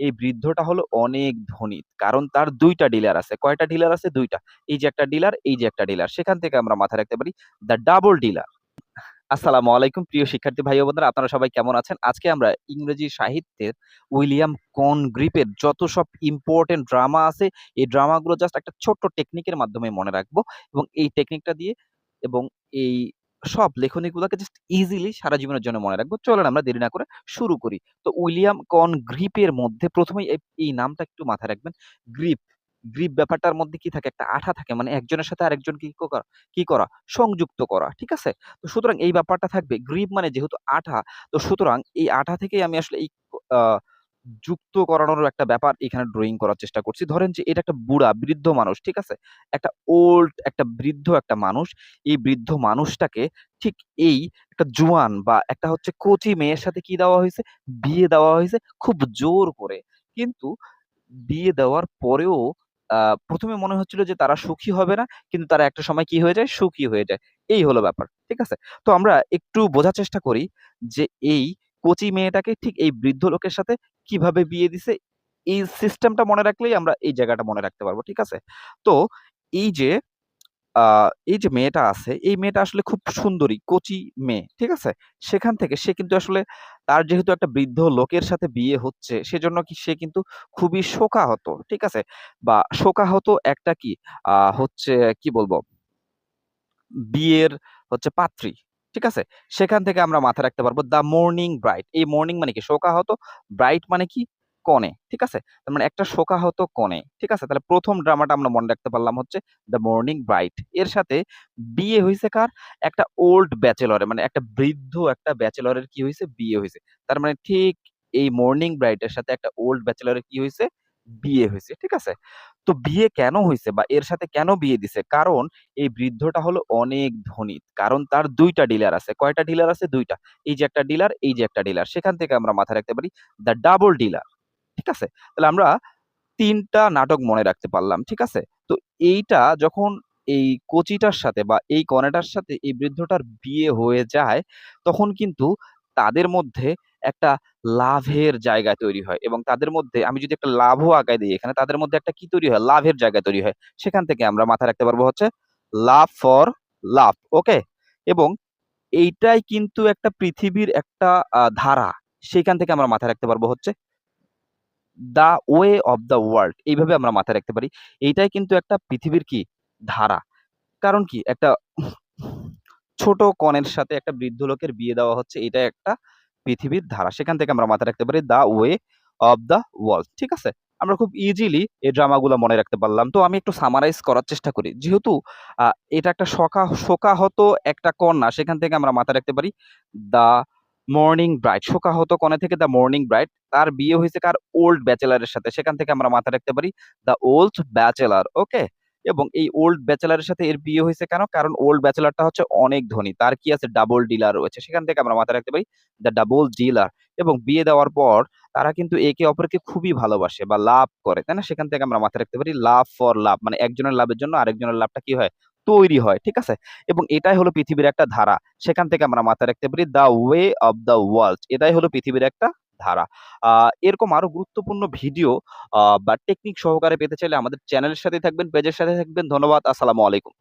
এই বৃদ্ধটা হলো অনেক ধনী। কারণ তার দুইটা ডিলার আছে। কয়টা ডিলার আছে? দুইটা এই যে একটা ডিলার, এই যে একটা ডিলার। সেখান থেকে আমরা মাথায় রাখতে পারি দ্যা ডাবল ডিলার। আসসালামু আলাইকুম প্রিয় শিক্ষার্থী ভাই বোনেরা আপনারা সবাই কেমন আছেন? আজকে আমরা ইংরেজি সাহিত্যের উইলিয়াম কনগ্রিপের যত সব ইম্পর্টেন্ট ড্রামা আছে, এই ড্রামাগুলো জাস্ট একটা ছোট্ট টেকনিকের মাধ্যমে মনে রাখব এবং এই টেকনিকটা দিয়ে এবং এই সব লেখনীগুলোকে জাস্ট ইজিলি সারা জীবনের জন্য মনে রাখব। চলেন আমরা দেরি না করে শুরু করি। তো উইলিয়াম কনগ্রিপের মধ্যে ১ম এই নামটা একটু মাথায় রাখবেন। গ্রিপ, গ্রিপ ব্যাপারটার মধ্যে কি থাকে? একটা আঠা থাকে। মানে একজনের সাথে আরেকজন কি করা কি করা? সংযুক্ত করা। ঠিক আছে? তো সুতরাং এই ব্যাপারটা থাকবে। গ্রিপ মানে যেহেতু আঠা, তো সুতরাং এই আঠা থেকেই আমি আসলে এই যুক্ত করানোর একটা ব্যাপার এখানে ড্রয়িং করার চেষ্টা করছি। ধরেন যে এটা একটা বুড়া, বৃদ্ধ মানুষ। ঠিক আছে? একটা ওল্ড একটা বৃদ্ধ একটা মানুষ। এই বৃদ্ধ মানুষটাকে ঠিক এই একটা জোয়ান বা একটা হচ্ছে কচি মেয়ের সাথে কি দেওয়া হয়েছে বিয়ে দেওয়া হয়েছে খুব জোর করে। কিন্তু বিয়ে দেওয়ার পরেও প্রথমে মনে হচ্ছিল যে তারা সুখী হবে না। কিন্তু তারা একটা সময় কি হয়ে যায়? সুখী হয়ে যায়। এই হলো ব্যাপার। ঠিক আছে? তো আমরা একটু বোঝার চেষ্টা করি যে এই কচি মেয়েটাকে ঠিক এই বৃদ্ধ লোকের সাথে কীভাবে বিয়ে দিছে? এই সিস্টেমটা মনে রাখলেই আমরা এই জায়গাটা মনে রাখতে পারব। ঠিক আছে? তো এই যে এই যে মেয়েটা আছে, এই মেয়েটা আসলে খুব সুন্দরী, কচি মেয়ে। ঠিক আছে? সেখান থেকে সে কিন্তু আসলে তার যেহেতু একটা বৃদ্ধ লোকের সাথে বিয়ে হচ্ছে, সেজন্য কি সে কিন্তু খুবই শোকাহত। ঠিক আছে? বা শোকাহত একটা কি হচ্ছে কি বলব? বিয়ের হচ্ছে পাত্রী। ঠিক আছে? সেখান থেকে আমরা মাথায় রাখতে পারব দ্য মর্নিং ব্রাইট এই মর্নিং মানে কি? শোকাহত, ব্রাইট মানে কি? কনে। ঠিক আছে? তার মানে একটা শোকাহত কনে। ঠিক আছে? তাহলে প্রথম ড্রামাটা আমরা মনে রাখতে পারলাম হচ্ছে দ্য মর্নিং ব্রাইট এর সাথে বিয়ে হয়েছে কার? একটা ওল্ড ব্যাচেলরের মানে একটা বৃদ্ধ একটা ব্যাচেলরের কি হয়েছে বিয়ে হয়েছে তার মানে ঠিক এই মর্নিং ব্রাইটের সাথে একটা ওল্ড ব্যাচেলরের কি হইছে? বিয়ে হয়েছে ঠিক আছে? তো বিয়ে কেন হয়েছে বা এর সাথে কেন বিয়ে দিছে? কারণ এই বৃদ্ধটা হলো অনেক ধনী। কারণ তার দুইটা ডিলার আছে। কয়টা ডিলার আছে? দুইটা এই যে একটা ডিলার, এই যে একটা ডিলার। সেখান থেকে আমরা মাথায় রাখতে পারি দ্যা ডাবল ডিলার। ঠিক আছে? তাহলে আমরা তিনটা নাটক মনে রাখতে পারলাম। ঠিক আছে? তো এইটা যখন এই কচিটার সাথে বা এই কনেটার সাথে এই বৃদ্ধটার বিয়ে হয়ে যায়, তখন কিন্তু তাদের মধ্যে একটা লাভের জায়গা তৈরি হয় এবং তাদের মধ্যে আমি যদি একটা লাভও আগায় দিই এখানে, তাদের মধ্যে একটা কি তৈরি হয়? লাভের জায়গা তৈরি হয়। সেখান থেকে আমরা মাথায় রাখতে পারব হচ্ছে লাভ ফর লাভ। ওকে? এবং এইটাই কিন্তু একটা পৃথিবীর একটা ধারা। সেখান থেকে আমরা মাথায় রাখতে পারব হচ্ছে the way of the world এইভাবে আমরা মাথায় রাখতে পারি। এইটাই কিন্তু একটা পৃথিবীর কি? ধারা। কারণ কি? একটা ছোট কনের সাথে একটা বৃদ্ধ লোকের বিয়ে দেওয়া হচ্ছে। এটা একটা পৃথিবীর ধারা। সেখান থেকে আমরা মাথায় রাখতে পারি the way of the world. ঠিক আছে? আমরা খুব ইজিলি এই ড্রামাগুলো মনে রাখতে পারলাম। তো আমি একটু সামারাইজ করার চেষ্টা করি। যেহেতু এটা একটা শকা শোকাহত একটা কন্যা, সেখান থেকে আমরা মাথায় রাখতে পারি দ্যা মর্নিং ব্রাইড। শোকাহত কনে থেকে দ্যা মর্নিং ব্রাইট তার বিয়ে হয়েছে কার? ওল্ড ব্যাচেলারের সাথে। সেখান থেকে আমরা মাথায় রাখতে পারি দ্যা ওল্ড ব্যাচেলার ওকে? এবং এই ওল্ড ব্যাচেলর এর সাথে এর বিয়ে হয়েছে কেন? কারণ ওল্ড ব্যাচেলরটা হচ্ছে অনেক ধনী। তার কি আছে? ডাবল ডিলার রয়েছে। সেখান থেকে আমরা মাথায় রাখতে পারি দ্যা ডাবল ডিলার এবং বিয়ে দেওয়ার পর তারা কিন্তু একে অপরকে খুবই ভালোবাসে বা লাভ করে। তাই না? সেখান থেকে আমরা মাথায় রাখতে পারি লাভ ফর লাভ মানে একজনের লাভের জন্য আরেকজনের লাভটা কি হয়? তৈরি হয়। ঠিক আছে? এবং এটাই হলো পৃথিবীর একটা ধারা। সেখান থেকে আমরা মাথায় রাখতে পারি the way of the world. এটাই হলো পৃথিবীর একটা ধারা। এরকম আরও গুরুত্বপূর্ণ ভিডিও বা টেকনিক সহকারে পেতে চাইলে আমাদের চ্যানেলের সাথে থাকবেন, পেজের সাথে থাকবেন। ধন্যবাদ। আসসালামু আলাইকুম।